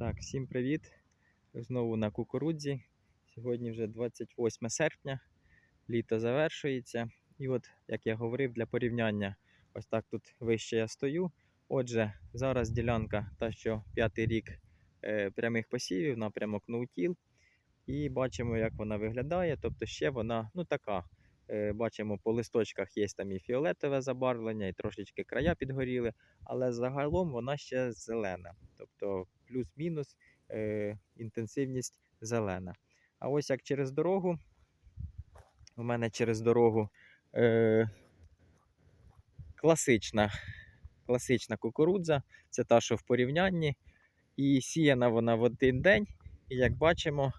Так, всім привіт! Знову на кукурудзі. Сьогодні вже 28 серпня, літо завершується. І от, як я говорив, для порівняння, ось так тут вище я стою. Отже, зараз ділянка, та що п'ятий рік е, прямих посівів, напрямок ноутіл. І бачимо, як вона виглядає. Тобто ще вона ну така. е, Бачимо, по листочках є там і фіолетове забарвлення, і трошечки края підгоріли, але загалом вона ще зелена. Тобто плюс-мінус е, інтенсивність зелена. А ось як через дорогу, у мене через дорогу е, класична, класична кукурудза, це та, що в порівнянні. І сіяна вона в один день. І як бачимо,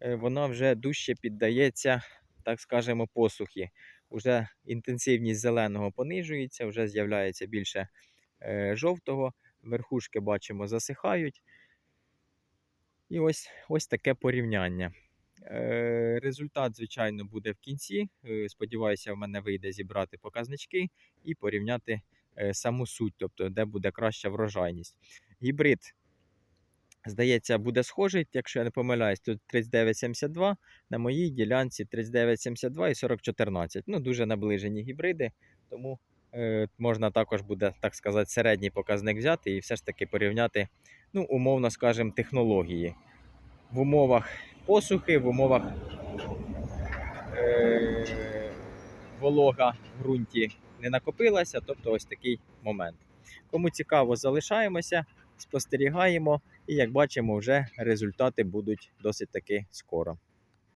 е, вона вже дужче піддається, так скажемо, посухи. Уже інтенсивність зеленого понижується, вже з'являється більше е, жовтого. Верхушки бачимо засихають. І ось, ось таке порівняння. Е, результат, звичайно, буде в кінці. Е, сподіваюся, в мене вийде зібрати показнички і порівняти е, саму суть, тобто де буде краща врожайність. Гібрид, здається, буде схожий, якщо я не помиляюсь, тут 3972, на моїй ділянці 3972 і 4014. Ну, дуже наближені гібриди, тому можна також буде, так сказати, середній показник взяти і все ж таки порівняти, ну, умовно скажемо, технології. В умовах посухи, в умовах е, волога в ґрунті не накопилася, тобто ось такий момент. Кому цікаво, залишаємося, спостерігаємо, і як бачимо, вже результати будуть досить таки скоро.